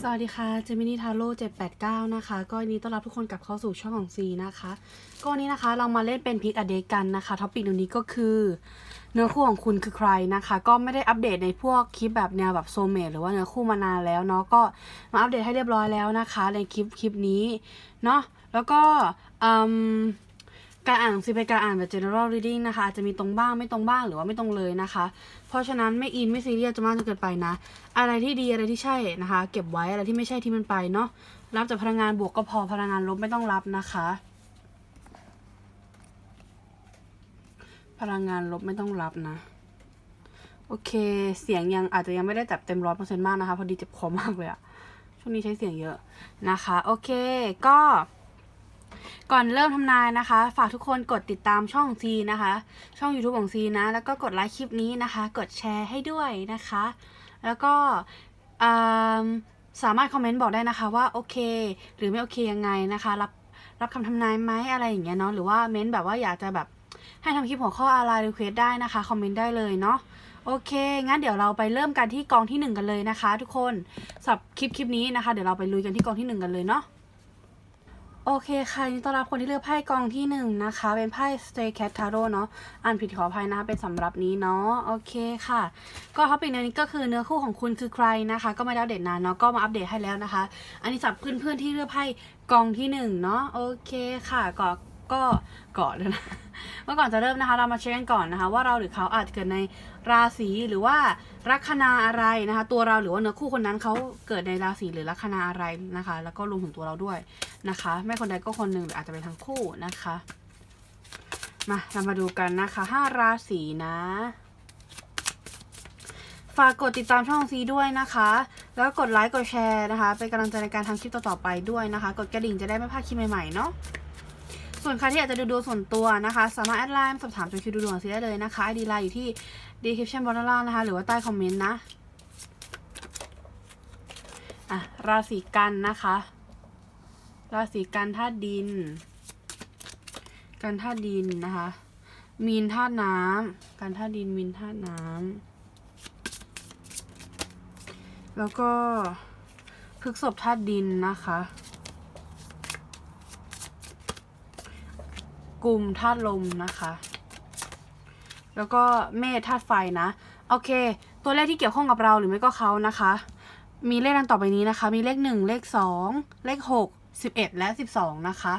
สวัสดีค่ะ เจมินี่ทาโร่789 นะคะ ก็ยินดีต้อนรับทุกคนกลับเข้าสู่ช่องของซีนะคะ ก็วันนี้นะคะเรามาเล่นเป็นพิกอเดกันนะคะท็อปิกเดี๋ยวนี้ก็คือ เนื้อคู่ของคุณคือใครนะคะ ก็ไม่ได้อัปเดตในพวกคลิปแบบแนวแบบโซเมทหรือว่าเนื้อคู่มานานแล้วเนาะ ก็มาอัปเดตให้เรียบร้อยแล้วนะคะ ในคลิปคลิปนี้เนาะ แล้วก็อืม การอ่านหนังสือเป็นการอ่านแบบ general reading นะคะอาจจะมีตรงบ้างไม่ตรงบ้างหรือว่าไม่ตรงเลยนะคะ เพราะฉะนั้นไม่อินไม่ซีเรียสจะมากจนเกินไปนะ อะไรที่ดีอะไรที่ใช่นะคะ เก็บไว้อะไรที่ไม่ใช่ที่มันไปเนาะรับจากพลังงานบวกก็พอพลังงานลบไม่ต้องรับนะคะ พลังงานลบไม่ต้องรับนะ โอเค เสียงยังอาจจะยังไม่ได้แบบเต็มร้อยเปอร์เซ็นต์มากนะคะ พอดีเจ็บคอมากเลยอะช่วงนี้ใช้เสียงเยอะนะคะ โอเคก็ ก่อนเริ่มทำนายนะคะ ฝากทุกคนกดติดตามช่องซีนะคะ ช่อง YouTube ของซีนะ แล้วก็กดไลค์คลิปนี้นะคะ กดแชร์ให้ด้วยนะคะ แล้วก็สามารถคอมเมนต์บอกได้นะคะว่าโอเค หรือไม่โอเคยังไงนะคะ รับรับคำทำนายไหมอะไรอย่างเงี้ยเนาะหรือว่าเม้นแบบว่าอยากจะแบบให้ทำคลิปหัวข้ออะไรรีเควสได้นะคะคอมเมนต์ได้เลยเนาะโอเค งั้นเดี๋ยวเราไปเริ่มกันที่กองที่หนึ่งกันเลยนะคะ ทุกคนสำหรับคลิปคลิปนี้นะคะ เดี๋ยวเราไปลุยกันที่กองที่หนึ่งกันเลยเนาะ โอเคค่ะยินดีต้อนรับคนที่เลือกไพ่กองที่หนึ่งนะคะ เป็นไพ่ Stray Cat Tarot เนาะอ่านผิดขออภัยนะคะเป็นสำหรับนี้เนาะ โอเคค่ะ ก็ท็อปิกในนี้ก็คือเนื้อคู่ของคุณคือใครนะคะ ก็ไม่ได้อัปเดตนานเนาะ ก็มาอัปเดตให้แล้วนะคะ อันนี้สำหรับเพื่อนๆที่เลือกไพ่กองที่หนึ่งเนาะ โอเคค่ะก็ ก็ก่อนเลยนะเมื่อก่อนจะเริ่มนะคะเรามาเช็คกันก่อนนะคะ ว่าเราหรือเขาอาจเกิดในราศีหรือว่าลัคนาอะไรนะคะ ตัวเราหรือว่าเนื้อคู่คนนั้นเขาเกิดในราศีหรือลัคนาอะไรนะคะ แล้วก็รวมถึงตัวเราด้วยนะคะ ไม่คนใดก็คนหนึ่งหรืออาจจะเป็นทั้งคู่นะคะมาเรามาดูกันนะคะห้าราศีนะฝากกดติดตามช่องซีด้วยนะคะ แล้วกดไลค์กดแชร์นะคะ เป็นกำลังใจในการทำคลิปต่อๆไปด้วยนะคะ กดกระดิ่งจะได้ไม่พลาดคลิปใหม่ๆเนาะ ส่วนใครที่อยากจะดูดวงส่วนตัวนะคะ สามารถแอดไลน์สอบถามจนคิวดูดวงซีได้เลยนะคะ ID ไลน์อยู่ที่ description box ด้านล่างนะคะ หรือว่าใต้คอมเมนต์นะอะราศีกันนะคะ ราศีกันธาตุดิน กันธาตุดินนะคะ มีนธาตุน้ำกันธาตุดินมีนธาตุน้ำแล้วก็พฤกษบธาตุดินนะคะ กลุ่มธาตุลมนะคะ แล้วก็เมษธาตุไฟนะ โอเค ตัวเลขที่เกี่ยวข้องกับเราหรือไม่ก็เขานะคะ มีเลขดังต่อไปนี้นะคะ มีเลขหนึ่งเลขสองเลขหกสิบเอ็ดและสิบสองนะคะ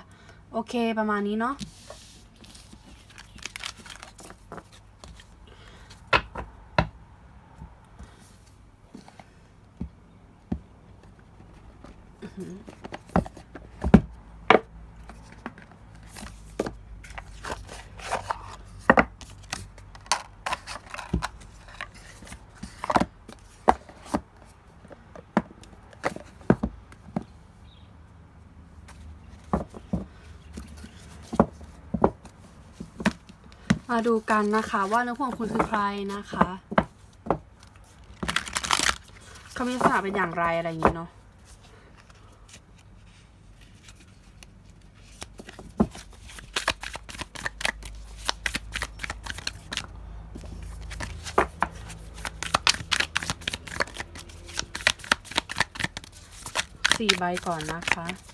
โอเคประมาณนี้เนาะ มาดูกันนะคะว่านื้อคู่ของคุณคือใครนะคะเขามีลักษณะเป็นอย่างไรอะไรอย่างนี้เนาะสี่ใบก่อนนะคะ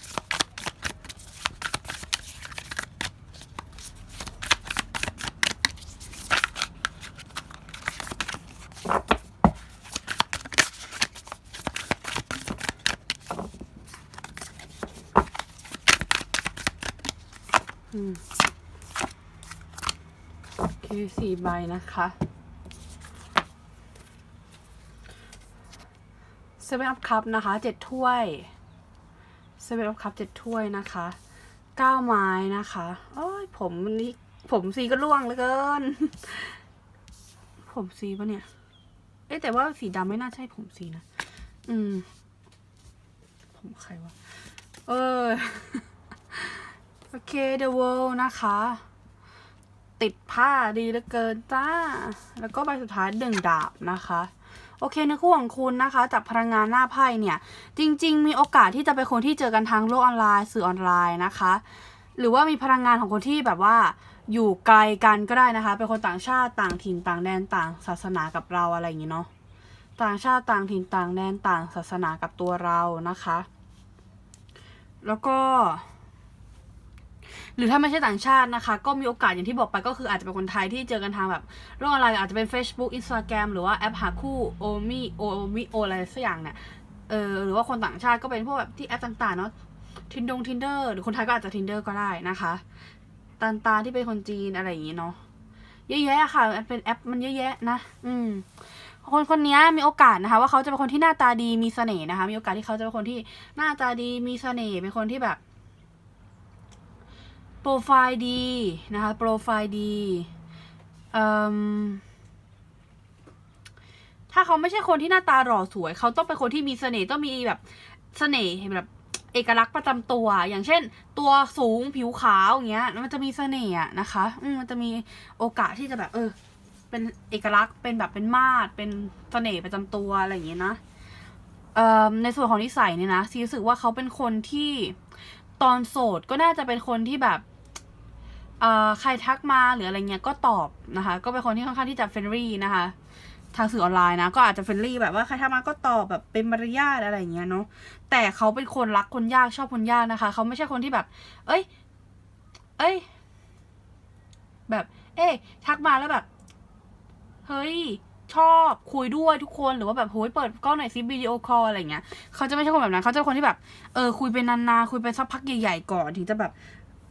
อืมโอเคสี่ ใบนะคะเซเว่นอัพคัพนะคะเจ็ดถ้วยเซเว่นอัพคัพเจ็ดถ้วยนะคะเก้าไม้นะคะโอ้ยผมนี่ผมสีก็ร่วงเหลือเกิน ผมสีปะเนี่ย เอ๊แต่ว่าสีดำไม่น่าใช่ผมสีนะ อืม ผมใครวะ เออ โอเค The World นะคะ ติดผ้าดีเหลือเกินจ้า แล้วก็ใบสุดท้ายดึงดาบนะคะ โอเคในคู่ของคุณนะคะ จากพลังงานหน้าไพ่เนี่ย จริง ๆ มีโอกาสที่จะเป็นคนที่เจอกันทางโลกออนไลน์สื่อออนไลน์นะคะ หรือว่ามีพลังงานของคนที่แบบว่าอยู่ไกลกันก็ได้นะคะ เป็นคนต่างชาติต่างถิ่นต่างแดนต่างศาสนากับเราอะไรอย่างนี้เนาะต่างชาติต่างถิ่นต่างแดนต่างศาสนากับตัวเรานะคะ แล้วก็ หรือถ้าไม่ใช่ต่างชาตินะคะ ก็มีโอกาสอย่างที่บอกไปก็คืออาจจะเป็นคนไทยที่เจอกันทางแบบโลกออนไลน์อาจจะเป็น Facebook Instagram หรือว่าแอปหาคู่โอมิโอมิโออะไรสักอย่างเนี่ยเออหรือว่าคนต่างชาติก็เป็นพวกแบบที่แอปต่างๆเนาะทินดงทินเดอร์หรือคนไทยก็อาจจะทินเดอร์ก็ได้นะคะตันตาที่เป็นคนจีนอะไรอย่างงี้เนาะเยอะแยะค่ะเป็นแอปมันเยอะแยะนะ อืมคนคนนี้มีโอกาสนะคะ ว่าเขาจะเป็นคนที่หน้าตาดีมีเสน่ห์นะคะ มีโอกาสที่เขาจะเป็นคนที่หน้าตาดีมีเสน่ห์เป็นคนที่แบบ โปรไฟล์ดีนะคะ โปรไฟล์ดี ถ้าเขาไม่ใช่คนที่หน้าตาหล่อสวย เขาต้องเป็นคนที่มีเสน่ห์ต้องมีแบบเสน่ห์แบบเอกลักษณ์ประจำตัว อย่างเช่น ตัวสูงผิวขาวอย่างเงี้ย มันจะมีเสน่ห์นะคะอืมันจะมีโอกาสที่จะแบบ เออ เป็นเอกลักษณ์เป็นแบบเป็นมาดเป็นเสน่ห์ประจำตัวอะไรอย่างเงี้ยนะในส่วนของนิสัยเนี่ยนะซีรู้สึกว่าเขาเป็นคนที่ ตอนโสดก็น่าจะเป็นคนที่แบบใครทักมาหรืออะไรเงี้ยก็ตอบนะคะ ก็เป็นคนที่ค่อนข้างที่จะเฟรนลี่นะคะ ทางสื่อออนไลน์นะ ก็อาจจะเฟรนลี่แบบว่าใครทักมาก็ตอบแบบเป็นมารยาทอะไรเงี้ยเนาะแต่เขาเป็นคนรักคนยากชอบคนยากนะคะ เขาไม่ใช่คนที่แบบ เอ้ย เอ้ย แบบ เอ้ยทักมาแล้วแบบ เฮ้ย ชอบคุยด้วยทุกคนหรือว่าแบบโหยเปิดกล้องหน่อยซิวิดีโอคอลอะไรเงี้ยเขาจะไม่ใช่คนแบบนั้นเขาจะเป็นคนที่แบบเออคุยเป็นนานๆคุยไปสักพักใหญ่ๆก่อนถึงจะแบบ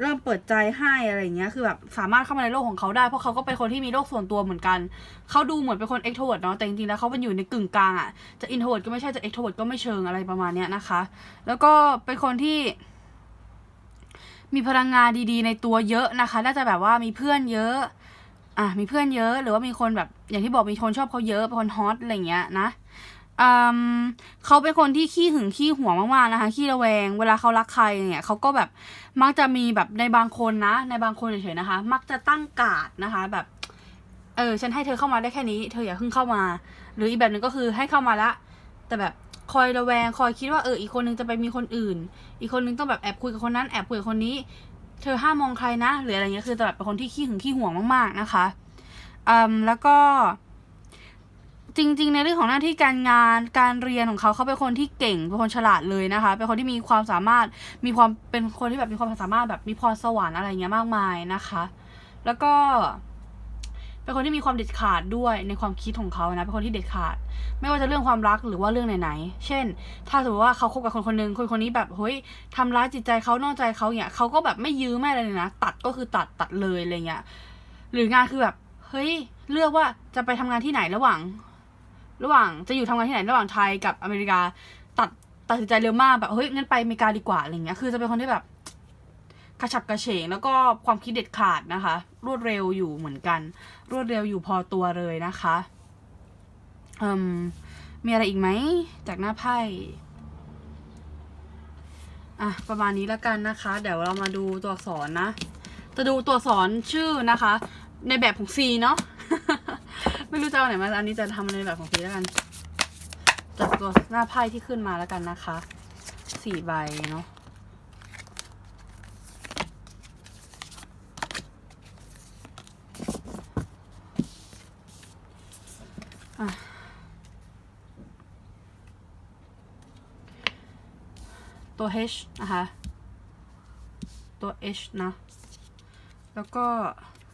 เริ่มเปิดใจให้อะไรเงี้ย คือแบบสามารถเข้ามาในโลกของเขาได้ เพราะเขาก็เป็นคนที่มีโลกส่วนตัวเหมือนกัน เขาดูเหมือนเป็นคน extrovert เนาะ แต่จริงๆแล้วเขาเป็นอยู่ในกึ่งกลางอะ่ะ จะ introvert ก็ไม่ใช่ จะ extrovert ก็ไม่เชิงอะไรประมาณเนี้ยนะคะ แล้วก็เป็นคนที่มีพลังงานดีๆ ในตัวเยอะนะคะ น่าจะแบบว่ามีเพื่อนเยอะ อะมีเพื่อนเยอะหรือว่ามีคนแบบอย่างที่บอกมีคนชอบเขาเยอะเป็นคนฮอตอะไรเงี้ยนะอืมเขาเป็นคนที่ขี้หึงขี้หวงมากๆนะคะขี้ระแวง เวลาเขารักใครเนี่ยเขาก็แบบมักจะมีแบบในบางคนนะ ในบางคนเฉยๆนะคะ มักจะตั้งการ์ดนะคะ แบบ เออ ฉันให้เธอเข้ามาได้แค่นี้ เธออย่าเพิ่งเข้ามา หรืออีกแบบหนึ่งก็คือให้เข้ามาละ แต่แบบคอยระแวง คอยคิดว่าเอออีกคนนึงจะไปมีคนอื่น อีกคนนึงต้องแบบแอบคุยกับคนนั้นแอบคุยกับคนนี้ เธอห้ามมองใครนะหรืออะไรเงี้ยคือจะแบบเป็นคนที่ขี้หึงขี้หวงมากๆนะคะอืมแล้วก็ จริง ๆ ในเรื่องของหน้าที่การงานการเรียนของเขาเขาเป็นคนที่เก่งเป็นคนฉลาดเลยนะคะ เป็นคนที่มีความสามารถมีความเป็นคนที่แบบมีความสามารถแบบมีพรสวรรค์อะไรเงี้ยมากมายนะคะ แล้วก็ เป็นคนที่มีความเด็ดขาดด้วยในความคิดของเขานะ เป็นคนที่เด็ดขาด ไม่ว่าจะเรื่องความรักหรือว่าเรื่องไหนๆ เช่น ถ้าสมมติว่าเขาคบกับคนคนหนึ่งคนคนนี้แบบเฮ้ยทำร้ายจิตใจเขานอกใจเขาเนี่ยเขาก็แบบไม่ยื้อไม่อะไรเลยนะ ตัดก็คือตัดตัดเลยอะไรเงี้ย หรืองานคือแบบเฮ้ยเลือกว่าจะไปทำงานที่ไหนระหว่าง ระหว่างจะอยู่ทำงานที่ไหนระหว่างไทยกับอเมริกา ตัดตัดสินใจเร็วมากแบบเฮ้ยงั้นไปอเมริกาดีกว่าอะไรเงี้ย คือจะเป็นคนที่แบบ กระฉับกระเฉงแล้วก็ความคิดเด็ดขาดนะคะ รวดเร็วอยู่เหมือนกัน รวดเร็วอยู่พอตัวเลยนะคะอืมมีอะไรอีกไหมจากหน้าไพ่อะประมาณนี้แล้วกันนะคะ เดี๋ยวเรามาดูตัวอักษรนะจะดูตัวอักษรชื่อนะคะ ในแบบของ C เนาะไม่รู้จะเอาไหนมาอันนี้จะทำในแบบของ C แล้วกันจากตัวหน้าไพ่ที่ขึ้นมาแล้วกันนะคะสี่ใบเนาะ ตัว H นะคะ ตัว H นะ แล้วก็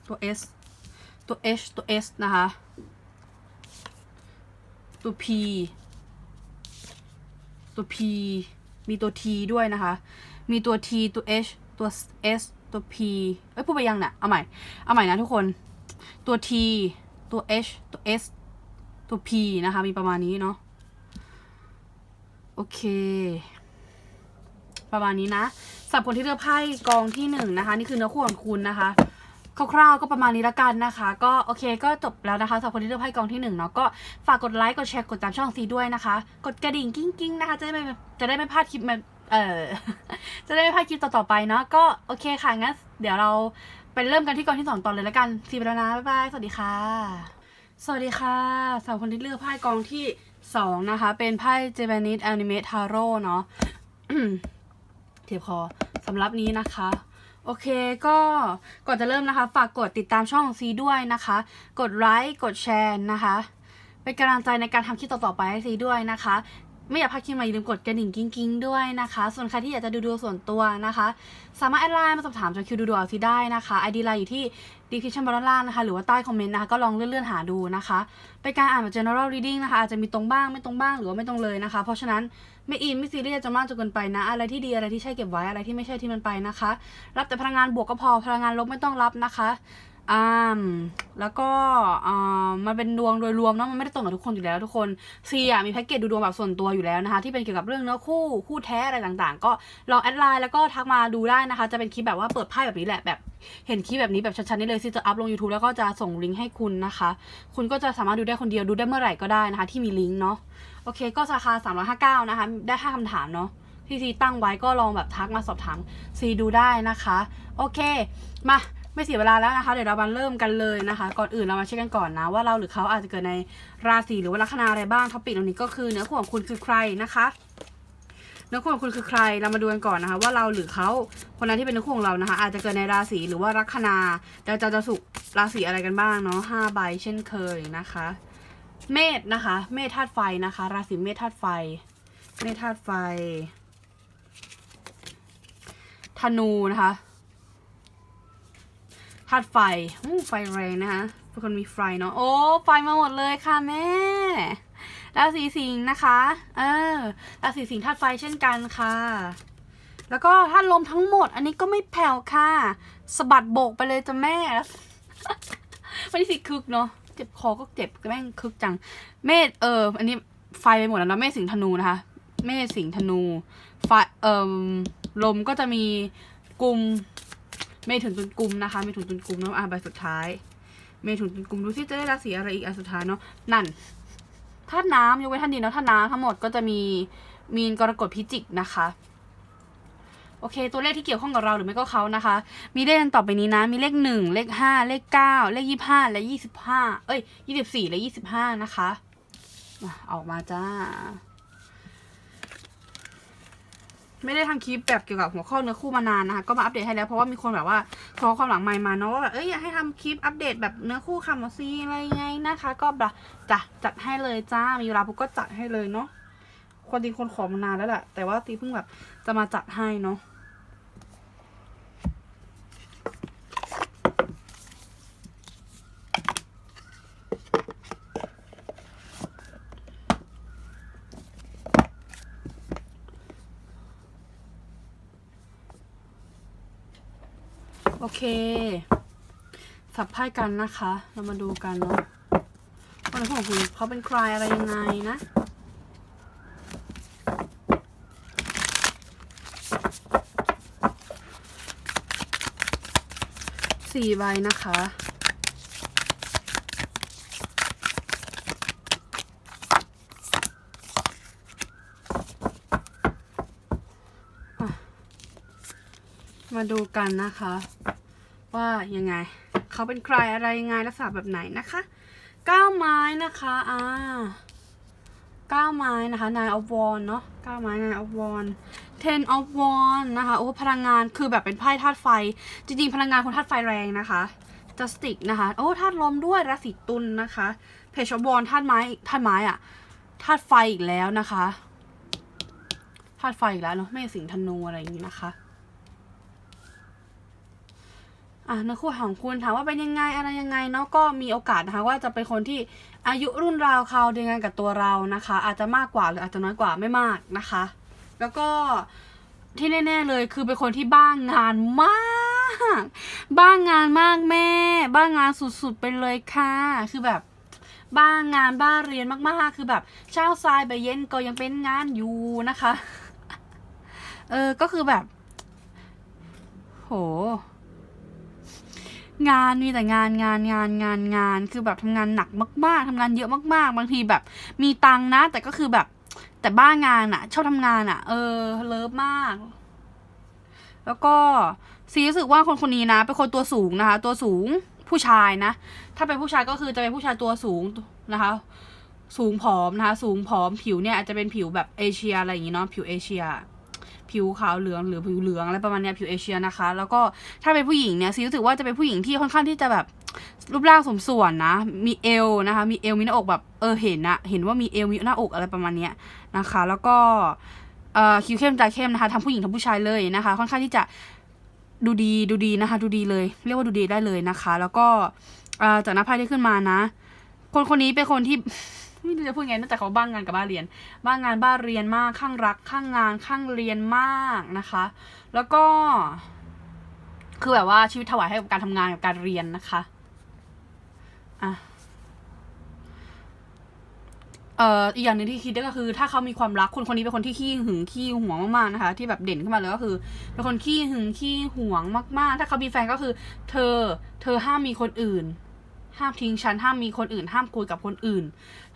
ตัว S ตัว H ตัว S นะคะ ตัว P ตัว P มีตัว T ด้วยนะคะ มีตัว T ตัว H ตัว S ตัว P เอ้ยพูดไปยังเนี่ยเอาใหม่ เอาใหม่นะทุกคน ตัว T ตัว H ตัว S ตัว P นะคะ มีประมาณนี้เนาะ โอเค ประมาณนี้นะสำหรับคนที่เลือกไพ่กองที่หนึ่งนะคะนี่คือเนื้อคู่ของคุณนะคะคร่าวๆก็ประมาณนี้ละกันนะคะ ก็โอเคก็จบแล้วนะคะสำหรับคนที่เลือกไพ่กองที่หนึ่งเนาะก็ฝากกดไลค์กดแชร์กดตามช่องซีด้วยนะคะ กดกระดิ่งกิ้งกิ้งๆนะคะจะได้ไม่จะได้ไม่พลาดคลิปแบบเออจะได้ไม่พลาดคลิปต่อๆไปเนาะก็โอเคค่ะงั้นเดี๋ยวเราไปเริ่มกันที่กองที่สองตอนเลยละกันซีไปแล้วนะบ๊ายบายสวัสดีค่ะ สวัสดีค่ะสำหรับคนที่เลือกไพ่กองที่สองนะคะ เป็นไพ่ Japanese Anime Tarot เนาะ เทียบคอสำหรับนี้นะคะ โอเคก็ก่อนจะเริ่มนะคะ ฝากกดติดตามช่องซีด้วยนะคะ กดไลค์กดแชร์นะคะ เป็นกำลังใจในการทำคลิปต่อๆไปให้ซีด้วยนะคะ ไม่อยากพลาดคลิปใหม่อย่าลืมกดกระดิ่งกิ้งๆด้วยนะคะ ส่วนใครที่อยากจะดูดวงส่วนตัวนะคะ สามารถแอดไลน์มาสอบถามจนคิวดูดวงเอาซีได้นะคะไอดีไลน์อยู่ที่ดีคริปชั่นบอลล่างนะคะ หรือว่าใต้คอมเมนต์นะคะก็ลองเลื่อนๆหาดูนะคะเป็นการอ่านแบบ general reading นะคะ อาจจะมีตรงบ้างไม่ตรงบ้างหรือว่าไม่ตรงเลยนะคะ เพราะฉะนั้นไม่อินไม่ซีเรียสจนมากจนเกินไปนะ อะไรที่ดีอะไรที่ใช่เก็บไว้อะไรที่ไม่ใช่ที่มันไปนะคะ รับแต่พลังงานบวกก็พอพลังงานลบไม่ต้องรับนะคะ อ่าแล้วก็อ่ามันเป็นดวงโดยรวมเนาะมันไม่ได้ตรงกับทุกคนอยู่แล้วทุกคนซีอะมีแพ็กเกจดูดวงแบบส่วนตัวอยู่แล้วนะคะ ที่เป็นเกี่ยวกับเรื่องเนื้อคู่คู่แท้อะไรต่างๆ ก็ลองแอดไลน์แล้วก็ทักมาดูได้นะคะ จะเป็นคลิปแบบว่าเปิดไพ่แบบนี้แหละแบบเห็นคลิปแบบนี้แบบชัดๆนี่เลยซีจะอัพลง YouTube แล้วก็จะส่งลิงก์ให้คุณนะคะ คุณก็จะสามารถดูได้คนเดียวดูได้เมื่อไหร่ก็ได้นะคะ ที่มีลิงก์เนาะโอเค ก็ราคา359นะคะได้5คำถามเนาะที่ซีตั้งไว้ก็ลองแบบทักมาสอบถามซีดูได้นะคะ โอเค มา ไม่เสียเวลาแล้วนะคะ เดี๋ยวเรามาเริ่มกันเลยนะคะ ก่อนอื่นเรามาเช็คกันก่อนนะว่าเราหรือเขาอาจจะเกิดในราศีหรือว่าลัคนาอะไรบ้างท็อปิกตรงนี้ก็คือเนื้อคู่ของคุณคือใครนะคะเนื้อคู่ของคุณคือใคร เรามาดูกันก่อนนะคะ ว่าเราหรือเขาคนนั้นที่เป็นเนื้อคู่ของเรานะคะ อาจจะเกิดในราศีหรือว่าลัคนาเดี๋ยวจะจะสุกราศีอะไรกันบ้างเนาะห้าใบเช่นเคยนะคะ เมษนะคะ เมษธาตุไฟนะคะ ราศีเมษธาตุไฟ เมษธาตุไฟธนูนะคะาตุไฟอู้ไฟแรงนะคะเป็นคนมีไฟเนาะโอ้ไฟมาหมดเลยค่ะแม่ราศีสิงห์นะคะเออราศีสิงห์ธาตุไฟเช่นกันค่ะ แล้วก็ธาตุลมทั้งหมด อันนี้ก็ไม่แผ่วค่ะสะบัดโบกไปเลยจ้ะแม่วันนี้สิคึกเนาะเจ็บคอก็เจ็บแม่งคึกจัง เมษเออ อันนี้ไฟไปหมดแล้วเนาะเมษสิงห์ธนูนะคะ เมษสิงห์ธนูไฟเอ่อลมก็จะมีกลุ่ม เมถุนตุลกุมนะคะ เมถุนตุลกุมเนาะอะใบสุดท้าย เมถุนตุลกุมดูสิจะได้ราศีอะไรอีกอันสุดท้ายเนาะนั่นธาตุน้ำยกเว้นธาตุดินแล้วธาตุน้ำทั้งหมดก็จะมีมีนกรกฎพิจิกนะคะโอเค ตัวเลขที่เกี่ยวข้องกับเราหรือไม่ก็เขานะคะ มีเลขต่อไปนี้นะ มีเลขหนึ่งเลขห้าเลขเก้าเลขยี่ห้าและยี่สิบห้าเอ้ยยี่สิบสี่และยี่สิบห้านะคะอะออกมาจ้า ไม่ได้ทำคลิปแบบเกี่ยวกับหัวข้อเนื้อคู่มานานนะคะ ก็มาอัปเดตให้แล้วเพราะว่ามีคนแบบว่าขอความหลังใหม่มาเนาะว่าแบบเอ้ยอยากให้ทำคลิปอัปเดตแบบเนื้อคู่คำมอซีอะไรไงนะคะ ก็แบบจะจัดให้เลยจ้ามีเวลาปุ๊บก็จัดให้เลยเนาะคนจริงคนขอมานานแล้วแหละแต่ว่าตีเพิ่งแบบจะมาจัดให้เนาะ สับไพ่กันนะคะ เรามาดูกันเนาะว่าในของคุณเขาเป็นใครอะไรยังไงนะสี่ใบนะคะมาดูกันนะคะ ว่ายังไง เขาเป็นใครอะไรยังไงลักษณะแบบไหนนะคะก้าไม้นะคะอ่าก้าไม้นะคะ nine of wands เนาะก้าไม้ nine of wands ten of wands นะคะโอ้พลังงานคือแบบเป็นไพ่ธาตุไฟ จริงๆ พลังงานคนธาตุไฟแรงนะคะ justic นะคะโอ้ธาตุลมด้วยราศีตุลนะคะ page of wands ธาตุไม้ธาตุไม้อะธาตุไฟอีกแล้วนะคะธาตุไฟอีกแล้วเนาะไม่สิงธนูอะไรอย่างนี้นะคะ อะนื้อคู่ของคุณถามว่าเป็นยังไงอะไรยังไงเนาะก็มีโอกาสนะคะว่าจะเป็นคนที่อายุรุ่นราวคราวเดียวกันกับตัวเรานะคะ อาจจะมากกว่าหรืออาจจะน้อยกว่าไม่มากนะคะ แล้วก็ที่แน่ๆเลยคือเป็นคนที่บ้างงานมากบ้างงานมากแม่ บ้างงานสุดๆไปเลยค่ะ คือแบบบ้างงานบ้าเรียนมากๆ คือแบบเช้าทรายไปเย็นก็ยังเป็นงานอยู่นะคะ เออก็คือแบบ โห งานมีแต่งานงานงานงานงาน คือแบบทำงานหนักมาก ๆทำงานเยอะมาก ๆ บางทีแบบ มีตังนะ แต่ก็คือแบบ แต่บ้างานอะชอบทำงานอะเออ เลิฟมาก แล้วก็ซีรู้สึกว่าคนคนนี้นะเป็นคนตัวสูงนะคะ ตัวสูงผู้ชายนะ ถ้าเป็นผู้ชายก็คือจะเป็นผู้ชายตัวสูงนะคะ สูงผอมนะคะ สูงผอมผิวเนี่ยอาจจะเป็นผิวแบบเอเชียอะไรอย่างงี้เนาะผิวเอเชีย ผิวขาวเหลืองหรือผิวเหลืองอะไรประมาณเนี้ยผิวเอเชียนะคะ แล้วก็ถ้าเป็นผู้หญิงเนี่ยซีรู้สึกว่าจะเป็นผู้หญิงที่ค่อนข้างที่จะแบบรูปร่างสมส่วนนะ มีเอวนะคะ มีเอวมีหน้าอกแบบเออเห็นนะเห็นว่ามีเอวมีหน้าอกอะไรประมาณเนี้ยนะคะ แล้วก็เอ่อคิ้วเข้มตาเข้มนะคะทั้งผู้หญิงทั้งผู้ชายเลยนะคะ ค่อนข้างที่จะดูดีดูดีนะคะ ดูดีเลย เรียกว่าดูดีได้เลยนะคะ แล้วก็เอ่อจากหน้าไพ่ที่ขึ้นมานะ คนคนนี้เป็นคนที่ ไม่รู้จะพูดไงนอกจากเขาบ้างงานกับบ้านเรียน บ้างงานบ้านเรียนมากข้างรักข้างงานข้างเรียนมากนะคะ แล้วก็ คือแบบว่าชีวิตถวายให้กับการทำงานกับการเรียนนะคะอะเอ่ออีกอย่างหนึ่งที่คิดได้ก็คือ ถ้าเขามีความรักคนคนนี้เป็นคนที่ขี้หึงขี้หวงมากๆนะคะ ที่แบบเด่นขึ้นมาเลยก็คือเป็นคนขี้หึงขี้หวงมาก ๆ ถ้าเขามีแฟนก็คือ เธอ เธอห้ามมีคนอื่น ห้ามทิ้งฉันห้ามมีคนอื่น ห้ามคุยกับคนอื่น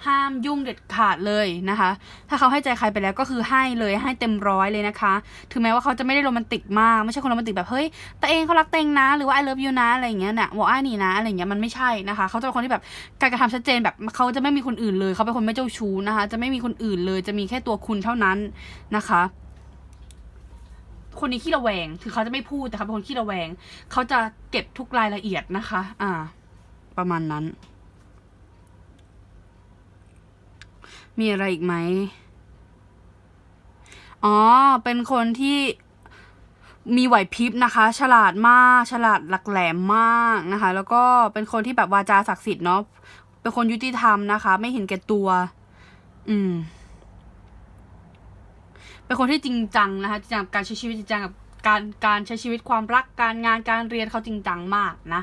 ห้ามยุ่งเด็ดขาดเลยนะคะ ถ้าเขาให้ใจใครไปแล้วก็คือให้เลยให้เต็มร้อยเลยนะคะ ถึงแม้ว่าเขาจะไม่ได้โรแมนติกมากไม่ใช่คนโรแมนติกแบบเฮ้ยตัวเองเขารักเตงนะ หรือว่า I love you นะอะไรอย่างเงี้ยเนี่ยบอกไอ้นี่นะอะไรอย่างเงี้ยมันไม่ใช่นะคะ เขาจะเป็นคนที่แบบการกระทำชัดเจนแบบเขาจะไม่มีคนอื่นเลยเขาเป็นคนไม่เจ้าชู้นะคะ จะไม่มีคนอื่นเลย จะมีแค่ตัวคุณเท่านั้นนะคะคนนี้ขี้ระแวง ถึงเขาจะไม่พูดแต่เขาเป็นคนขี้ระแวง เขาจะเก็บทุกรายละเอียดนะคะ อ่า ประมาณนั้น มีอะไรอีกไหม อ๋อ เป็นคนที่มีไหวพริบนะคะ ฉลาดมาก ฉลาดหลักแหลมมากนะคะ แล้วก็เป็นคนที่แบบวาจาศักดิ์สิทธิ์เนาะ เป็นคนยุติธรรมนะคะ ไม่เห็นแก่ตัว อืม เป็นคนที่จริงจังนะคะจริงจังกับการใช้ชีวิตจริงจังกับการการใช้ชีวิตความรักการงานการเรียนเขาจริงจังมากนะ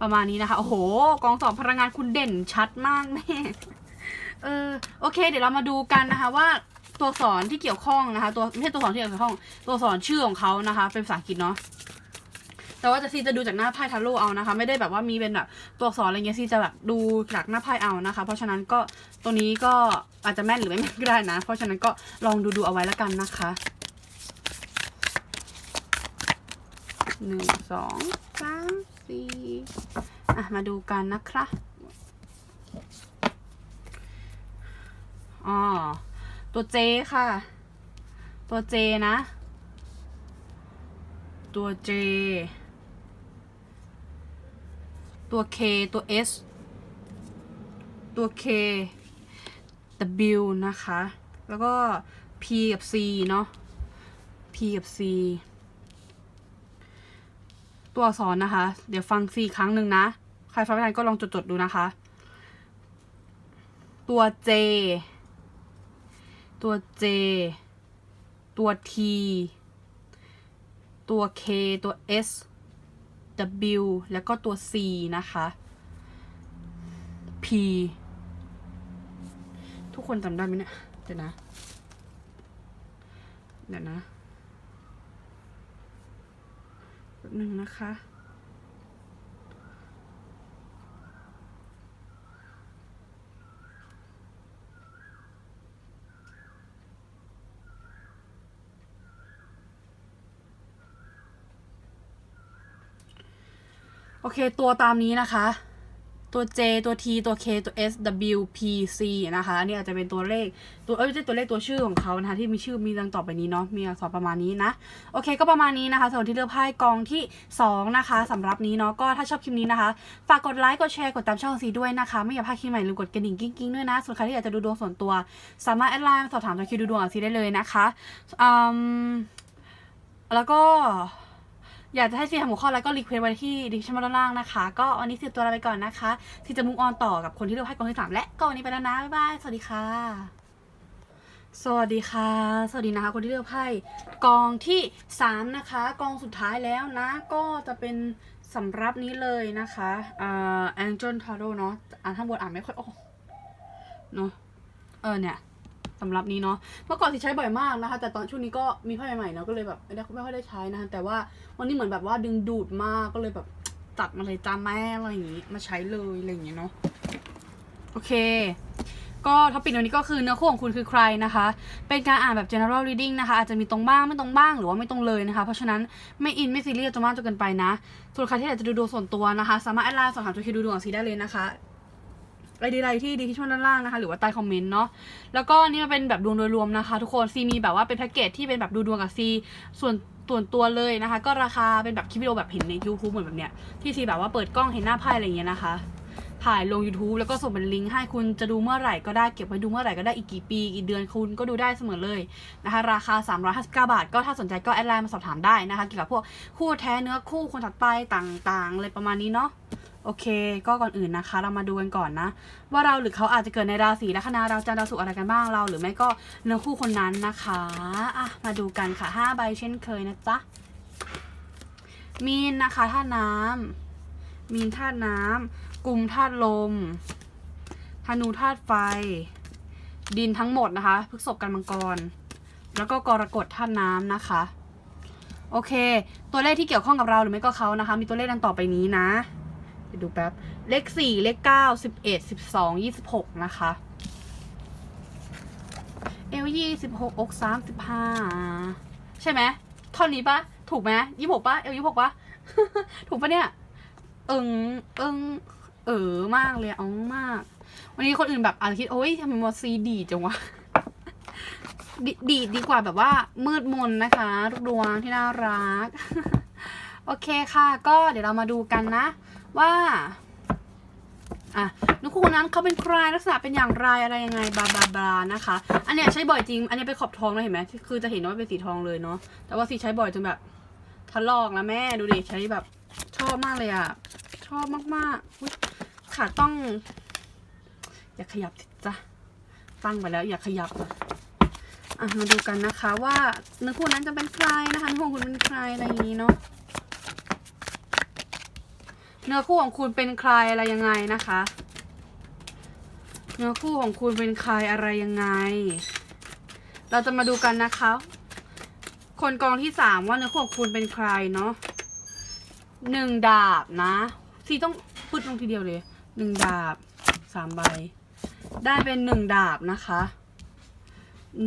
ประมาณนี้นะคะโอ้โหกองสอบพลังงานคุณเด่นชัดมากแม่เออโอเค เดี๋ยวเรามาดูกันนะคะว่าตัวสอนที่เกี่ยวข้องนะคะ ตัวไม่ใช่ตัวสอนที่เกี่ยวข้อง ตัวสอนชื่อของเขานะคะ เป็นภาษาอังกฤษเนาะแต่ว่าจะซีจะดูจากหน้าไพ่ทาโร่เอานะคะ ไม่ได้แบบว่ามีเป็นแบบตัวสอักษรอะไรเงี้ยซีจะแบบดูจากหน้าไพ่เอานะคะ เพราะฉะนั้นก็ตัวนี้ก็อาจจะแม่นหรือไม่แม่นก็ได้นะ เพราะฉะนั้นก็ลองดูดูเอาไว้แล้วกันนะคะหนึ่งสองสาม สี่อะมาดูกันนะคะอ๋อตัวเจค่ะ ตัวเจนะ ตัว J ตัว K ตัว S ตัว K W นะคะ แล้วก็ P กับ C เนาะ P กับ C ตัวอักษรนะคะ เดี๋ยวฟัง C ครั้งหนึ่งนะ ใครฟังไม่ทันก็ลองจดๆดูนะคะ ตัว J ตัว J ตัว T ตัว K ตัว S W แล้วก็ตัว C นะคะ P ทุกคนจำได้ไหมเนี่ย เดี๋ยวนะ เดี๋ยวนะแป๊บ หนึ่งนะคะ โอเค ตัวตามนี้นะคะ ตัว J ตัว T ตัว K ตัว S W P C นะคะอันนี่อาจจะเป็นตัวเลขตัวเอ้ยไม่ใช่ตัวเลขตัวชื่อของเขานะคะที่มีชื่อมีดังต่อไปนี้เนาะมีอักษรประมาณนี้นะโอเค ก็ประมาณนี้นะคะสำหรับที่เลือกไพ่กองที่ 2 นะคะสำหรับนี้เนาะก็ถ้าชอบคลิปนี้นะคะฝากกดไลค์กดแชร์กดตามช่องซีด้วยนะคะไม่อยากพลาดคลิปใหม่ลืมกดกระดิ่งกิ้งๆด้วยนะส่วนใครที่อยากจะดูดวงส่วนตัว สามารถแอดไลน์สอบถามจองคิวดูดวงกับซีได้เลยนะคะอืมแล้วก็ อยากจะให้ซีทำหัวข้อแล้วก็รีเควสไว้ที่ดิฉันมาด้านล่างนะคะ ก็วันนี้ซีตัวลาไปก่อนนะคะที่จะมุ่งออนต่อกับคนที่เลือกไพ่กองที่สามและก็วันนี้ไปแล้วนะบ๊ายบายสวัสดีค่ะ สวัสดีค่ะ สวัสดีนะคะ คนที่เลือกไพ่กองที่สามนะคะกองสุดท้ายแล้วนะ ก็จะเป็นสำรับนี้เลยนะคะอ่า Angel Tarot เนาะอ่านข้างบนอ่านไม่ค่อยออกเนาะเออเนี่ย สำหรับนี้เนาะเมื่อก่อนที่ใช้บ่อยมากนะคะ แต่ตอนช่วงนี้ก็มีไพ่ใหม่ๆเนาะก็เลยแบบไม่ได้ไม่ค่อยได้ใช้นะคะแต่ว่าวันนี้เหมือนแบบว่าดึงดูดมากก็เลยแบบจัดมาเลยจ้าแม่อะไรอย่างงี้มาใช้เลยอะไรอย่างงี้เนาะโอเค ก็ท็อปิกวันนี้ก็คือเนื้อคู่ของคุณคือใครนะคะ เป็นการอ่านแบบ general reading นะคะ อาจจะมีตรงบ้างไม่ตรงบ้างหรือว่าไม่ตรงเลยนะคะ เพราะฉะนั้นไม่อินไม่ซีเรียสจนมากจนเกินไปนะ ส่วนใครที่อยากจะดูดวงส่วนตัวนะคะ สามารถแอดไลน์สอบถามตัวคิวดูดวงกับซีได้เลยนะคะ ไอดีไลน์ที่ดีที่ช่องด้านล่างนะคะ หรือว่าใต้คอมเมนต์เนาะแล้วก็นี่มันเป็นแบบดวงโดยรวมนะคะ ทุกคนซีมีแบบว่าเป็นแพ็กเกจที่เป็นแบบดูดวงกับซีส่วนส่วนตัวเลยนะคะ ก็ราคาเป็นแบบคลิปวิดีโอแบบเห็นใน YouTube เหมือนแบบเนี้ยที่ซีแบบว่าเปิดกล้องเห็นหน้าไพ่อะไรอย่างเงี้ยนะคะ ถ่ายลง YouTube แล้วก็ส่งเป็นลิงก์ให้คุณจะดูเมื่อไหร่ก็ได้เก็บไว้ดูเมื่อไหร่ก็ได้อีกกี่ปีกี่เดือนคุณก็ดูได้เสมอเลยนะคะ ราคา 359 บาท ก็ถ้าสนใจก็แอดไลน์มาสอบถามได้นะคะเกี่ยวกับพวกคู่แท้เนื้อคู่คนถัดไปต่างๆอะไรประมาณนี้เนาะ โอเค ก็ก่อนอื่นนะคะ เรามาดูกันก่อนนะ ว่าเราหรือเขาอาจจะเกิดในราศีลัคนาเราจะดาวสุขอะไรกันบ้างเรา หรือไม่ก็เนื้อคู่คนนั้นนะคะอะมาดูกันค่ะ5ใบเช่นเคยนะจ๊ะมีนนะคะธาตุน้ำมีนธาตุน้ำกลุ่มธาตุลมธนูธาตุไฟ ดินทั้งหมดนะคะพฤษภกันมังกร แล้วก็กรกฎธาตุน้ำนะคะ โอเค ตัวเลขที่เกี่ยวข้องกับเราหรือไม่ก็เขานะคะ มีตัวเลขดังต่อไปนี้นะ ดูแป๊บ เลขสี่เลขเก้าสิบเอ็ดสิบสองยี่สิบหกนะคะ เอลยี่สิบหกอกสามสิบห้าใช่ไหมท่อนนี้ปะถูกไหมยี่หกปะเอลยี่หกปะถูกปะเนี่ยเอิงเอิงเออมากเลยอ๋องมาก วันนี้คนอื่นแบบอาจจะคิดโอ๊ยทำไมมอซีดีจังวะดดีดดีกว่าแบบว่ามืดมนนะคะทุกดวงที่น่ารัก โอเคค่ะ ก็เดี๋ยวเรามาดูกันนะ ว่าอะนุกคู่นั้นเขาเป็นใครลักษณะเป็นอย่างไรอะไรยังไงบลาบลาบานะคะ อันเนี้ยใช้บ่อยจริง อันเนี้ยเป็นขอบทองเลยเห็นไหมคือจะเห็นว่าเป็นสีทองเลยเนาะแต่ว่าสีใช้บ่อยจนแบบทะลอกนะแม่ดูดิใช้แบบชอบมากเลยอะชอบมากๆขาต้อง อย่าขยับจ้ะตั้งไปแล้ว อย่าขยับอะมาดูกันนะคะ ว่าเนื้อคู่นั้นจะเป็นใครนะคะนื้อคู่คุณเป็นใครอะไรอย่างนี้เนาะ เนื้อคู่ของคุณเป็นใครอะไรยังไงนะคะ เนื้อคู่ของคุณเป็นใครอะไรยังไง เราจะมาดูกันนะคะ คนกองที่สามว่าเนื้อคู่ของคุณเป็นใครเนาะหนึ่งดาบนะซีต้องพูดลงทีเดียวเลยหนึ่งดาบสามใบ ได้เป็นหนึ่งดาบนะคะ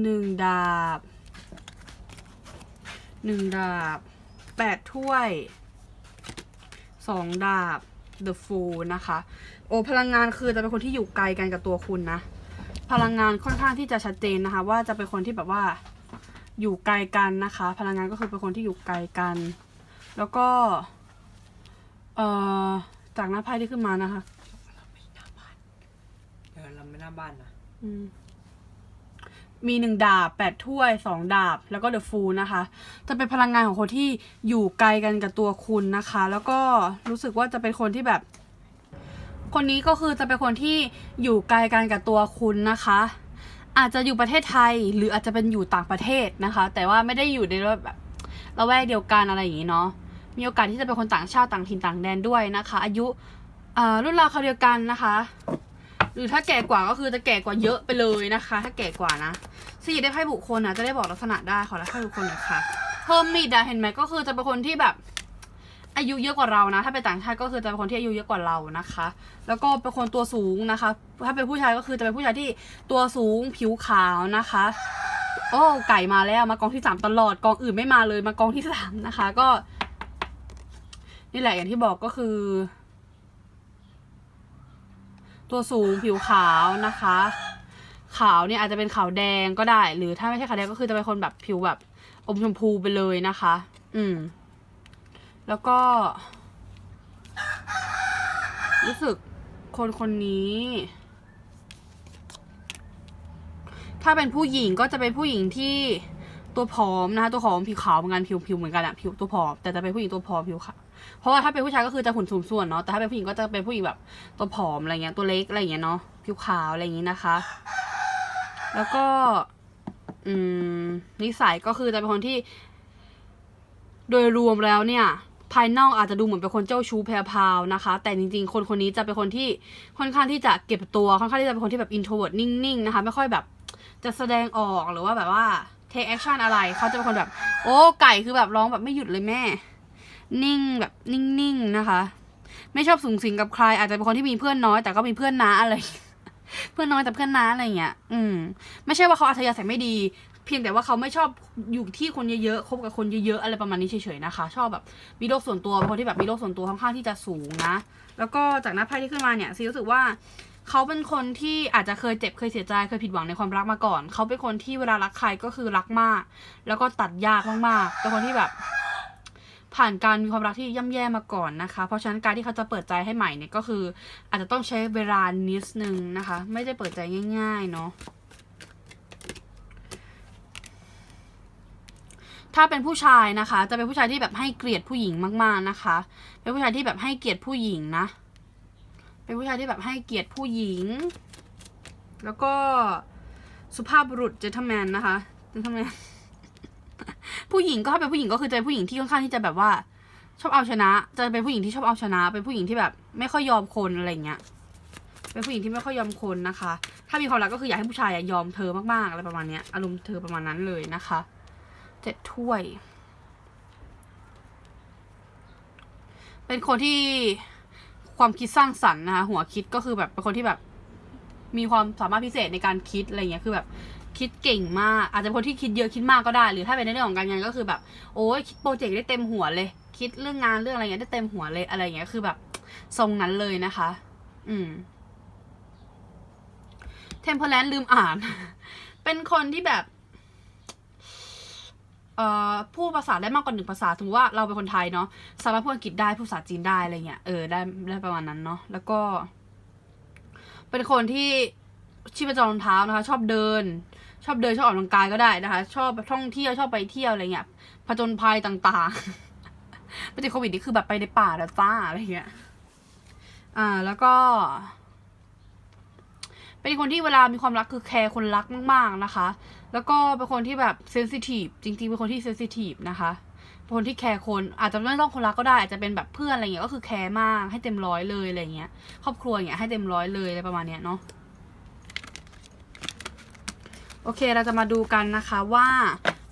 หนึ่งดาบหนึ่งดาบแปดถ้วย สองดาบ The Fool นะคะ โอ้พลังงานคือจะเป็นคนที่อยู่ไกลกันกับตัวคุณนะ พลังงานค่อนข้างที่จะชัดเจนนะคะ ว่าจะเป็นคนที่แบบว่าอยู่ไกลกันนะคะ พลังงานก็คือเป็นคนที่อยู่ไกลกัน แล้วก็ เอ่อจากหน้าไพ่ที่ขึ้นมานะคะเออเราไม่หน้าบ้านนะ อืม มีหนึ่งดาบแปดถ้วยสองดาบ แล้วก็เดอะฟูนะคะ จะเป็นพลังงานของคนที่อยู่ไกลกันกับตัวคุณนะคะ แล้วก็รู้สึกว่าจะเป็นคนที่แบบ คนนี้ก็คือจะเป็นคนที่อยู่ไกลกันกับตัวคุณนะคะ อาจจะอยู่ประเทศไทยหรืออาจจะเป็นอยู่ต่างประเทศนะคะ แต่ว่าไม่ได้อยู่ในแบบละแวกเดียวกันอะไรอย่างนี้เนาะมีโอกาสที่จะเป็นคนต่างชาติต่างถิ่นต่างแดนด้วยนะคะ อายุอ่ารุ่นราวคราเดียวกันนะคะ หรือถ้าแก่กว่าก็คือจะแก่กว่าเยอะไปเลยนะคะ ถ้าแก่กว่านะสี่ได้ไพ่บุคคลนะจะได้บอกลักษณะได้ขอรับไพ่บุคคลหน่อยค่ะเพิ่มมิดอะเห็นไหมก็คือจะเป็นคนที่แบบ อายุเยอะกว่าเรานะ ถ้าเป็นต่างชาติก็คือจะเป็นคนที่อายุเยอะกว่าเรานะคะ แล้วก็เป็นคนตัวสูงนะคะ ถ้าเป็นผู้ชายก็คือจะเป็นผู้ชายที่ตัวสูงผิวขาวนะคะ โอ้ไก่มาแล้วมากองที่สามตลอดกองอื่นไม่มาเลยมากองที่สามนะคะ ก็ นี่แหละอย่างที่บอกก็คือ ตัวสูงผิวขาวนะคะ ขาวเนี่ยอาจจะเป็นขาวแดงก็ได้ หรือถ้าไม่ใช่ขาวแดงก็คือจะเป็นคนแบบผิวแบบอมชมพูไปเลยนะคะ อืม แล้วก็ รู้สึกคนคนนี้ ถ้าเป็นผู้หญิงก็จะเป็นผู้หญิงที่ตัวผอมนะคะ ตัวผอมผิวขาวเหมือนกันผิวผิวเหมือนกันอะผิวตัวผอมแต่จะเป็นผู้หญิงตัวผอมผิวขาว เพราะว่าถ้าเป็นผู้ชายก็คือจะหุ่นสูงส่วนเนาะแต่ถ้าเป็นผู้หญิงก็จะเป็นผู้หญิงแบบตัวผอมอะไรเงี้ยตัวเล็กอะไรเงี้ยเนาะผิวขาวอะไรอย่างงี้นะคะ แล้วก็ อืมนิสัยก็คือจะเป็นคนที่ โดยรวมแล้วเนี่ย ภายนอกอาจจะดูเหมือนเป็นคนเจ้าชู้แพรวนะคะ แต่จริงๆ คนคนนี้จะเป็นคนที่ค่อนข้างที่จะเก็บตัวค่อนข้างที่จะเป็นคนที่แบบ introvert นิ่งๆนะคะไม่ค่อยแบบจะแสดงออกหรือว่าแบบว่า take action อะไร เขาจะเป็นคนแบบ โอ้ไก่คือแบบร้องแบบไม่หยุดเลยแม่ นิ่งแบบนิ่งๆนะคะ ไม่ชอบสูงสิงกับใคร อาจจะเป็นคนที่มีเพื่อนน้อยแต่ก็มีเพื่อนน้าอะไร เพื่อนน้อยแต่เพื่อนน้าอะไรเงี้ย อืม ไม่ใช่ว่าเขาอัธยาศัยไม่ดี เพียงแต่ว่าเขาไม่ชอบอยู่ที่คนเยอะๆคบกับคนเยอะๆอะไรประมาณนี้เฉยๆนะคะ ชอบแบบมีโลกส่วนตัวเป็นคนที่แบบมีโลกส่วนตัวค่อนข้างที่จะสูงนะ แล้วก็จากหน้าไพ่ที่ขึ้นมาเนี่ยซีรู้สึกว่าเขาเป็นคนที่อาจจะเคยเจ็บเคยเสียใจเคยผิดหวังในความรักมาก่อน เขาเป็นคนที่เวลารักใครก็คือรักมาก แล้วก็ตัดยากมากๆเป็นคนที่แบบ ผ่านการมีความรักที่ย่ำแย่มาก่อนนะคะ เพราะฉะนั้นการที่เขาจะเปิดใจให้ใหม่เนี่ยก็คือ อาจจะต้องใช้เวลานิดนึงนะคะ ไม่ได้เปิดใจง่ายๆเนาะถ้าเป็นผู้ชายนะคะ จะเป็นผู้ชายที่แบบให้เกลียรติผู้หญิงมากๆนะคะ เป็นผู้ชายที่แบบให้เกลียรติผู้หญิงนะ เป็นผู้ชายที่แบบให้เกลียรติผู้หญิง แล้วก็สุภาพบุรุษเจนทแมนนะคะเจนทแมน ผู้หญิงก็ถ้าเป็นผู้หญิงก็คือจะเป็นผู้หญิงที่ค่อนข้างที่จะแบบว่า ชอบเอาชนะ จะเป็นผู้หญิงที่ชอบเอาชนะ เป็นผู้หญิงที่แบบ ไม่ค่อยยอมคนอะไรเงี้ย เป็นผู้หญิงที่ไม่ค่อยยอมคนนะคะ ถ้ามีความรักก็คืออยากให้ผู้ชายยอมเธอมากๆอะไรประมาณเนี้ย อารมณ์เธอประมาณนั้นเลยนะคะเจ็ดถ้วย เป็นคนที่ความคิดสร้างสรรค์นะคะหัวคิดก็คือแบบเป็นคนที่แบบ มีความสามารถพิเศษในการคิดอะไรเงี้ยคือแบบ คิดเก่งมาก อาจจะคนที่คิดเยอะคิดมากก็ได้ หรือถ้าเป็นในเรื่องของการงานก็คือแบบ โอ้ยคิดโปรเจกต์ได้เต็มหัวเลย คิดเรื่องงานเรื่องอะไรเงี้ยได้เต็มหัวเลยอะไรเงี้ยคือแบบทรงนั้นเลยนะคะ อืมเทมเพลนลืมอ่าน เป็นคนที่แบบเอ่อพูดภาษาได้มากกว่าหนึ่งภาษาสมมติว่าเราเป็นคนไทยเนาะสามารถพูดอังกฤษได้พูดภาษาจีนได้อะไรเงี้ยเออได้ได้ประมาณนั้นเนาะแล้วก็ เป็นคนที่ชีพจรรองเท้านะคะ ชอบเดิน ชอบเดินชอบออกกำลังกายก็ได้นะคะ ชอบท่องเที่ยวชอบไปเที่ยวอะไรเงี้ยผจญภัยต่างๆปฏิดโควิดนี่คือแบบไปในป่าแล้วจ้าอะไรเงี้ย อ่าแล้วก็ เป็นคนที่เวลามีความรักคือแคร์คนรักมาก ๆนะคะ แล้วก็เป็นคนที่แบบเซนซิทีฟจริงๆเป็นคนที่เซนซิทีฟนะคะเป็นคนที่แคร์คนอาจจะไม่ต้องคนรักก็ได้อาจจะเป็นแบบเพื่อนอะไรเงี้ยก็คือแคร์มากให้เต็มร้อยเลยอะไรเงี้ยครอบครัวเงี้ยให้เต็มร้อยเลยอะไรประมาณเนี้ยเนาะ โอเคเราจะมาดูกันนะคะว่า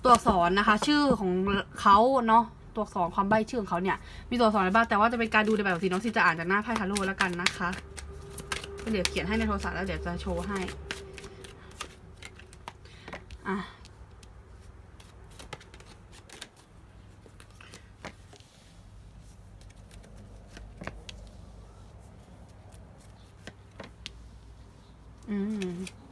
ตัวอักษรนะคะ ชื่อของเขาเนาะตัวอักษรความใบ้ชื่อของเขาเนี่ย มีตัวอักษรอะไรบ้างแต่ว่าจะเป็นการดูในแบบสีน้องซีจะอ่านจากหน้าไพ่ทาโร่แล้วกันนะคะเดี๋ยวเขียนให้ในโทรศัพท์แล้วเดี๋ยวจะโชว์ให้อะอืม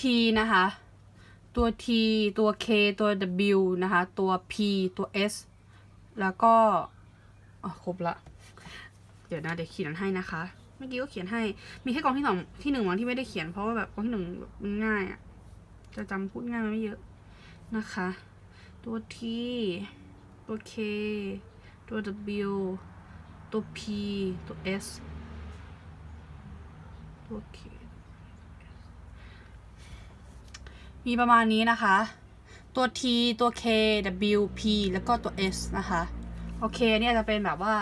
T นะคะ ตัว T ตัว K ตัว W นะคะ ตัว P ตัว S แล้วก็ครบละ เดี๋ยวนะเดี๋ยวเขียนให้นะคะ เมื่อกี้ก็เขียนให้ มีแค่กองที่สองที่หนึ่งวันที่ไม่ได้เขียนเพราะว่าแบบกองที่หนึ่งมันง่ายอะจะจำพูดง่ายมันไม่เยอะนะคะ ตัว T ตัว K ตัว W ตัว P ตัว S ตัว K มีประมาณนี้นะคะ ตัว T ตัว K W P แล้วก็ตัว S นะคะ โอเคเนี่ยจะเป็นแบบว่า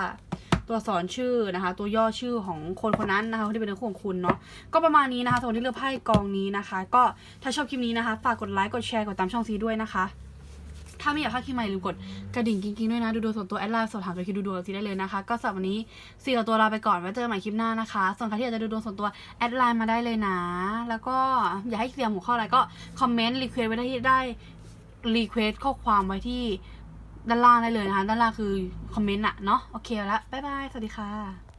ตัวสอนชื่อนะคะ ตัวย่อชื่อของคนคนนั้นนะคะที่เป็นเนื้อคู่ของคุณเนาะก็ประมาณนี้นะคะสำหรับที่เลือกไพ่กองนี้นะคะ ก็ถ้าชอบคลิปนี้นะคะฝากกดไลค์กดแชร์กดตามช่องซีด้วยนะคะ ถ้าไม่อยากพลาดคลิปใหม่ลืมกดกระดิ่งกิ๊งๆด้วยนะดูดวงส่วนตัวแอดไลน์สอบถามตัวคิดดูดวงซีได้เลยนะคะ ก็สำหรับวันนี้สี่ตัวลาไปก่อนไว้เจอกันใหม่คลิปหน้านะคะ ส่วนใครที่อยากจะดูดวงส่วนตัวแอดไลน์มาได้เลยนะ แล้วก็อยากให้เคลียร์หัวข้ออะไรก็คอมเมนต์รีเควสไว้ได้ที่ได้รีเควสข้อความไว้ที่ด้านล่างได้เลยนะคะ ด้านล่างคือคอมเมนต์อะเนาะโอเคแล้วบ๊ายบายสวัสดีค่ะ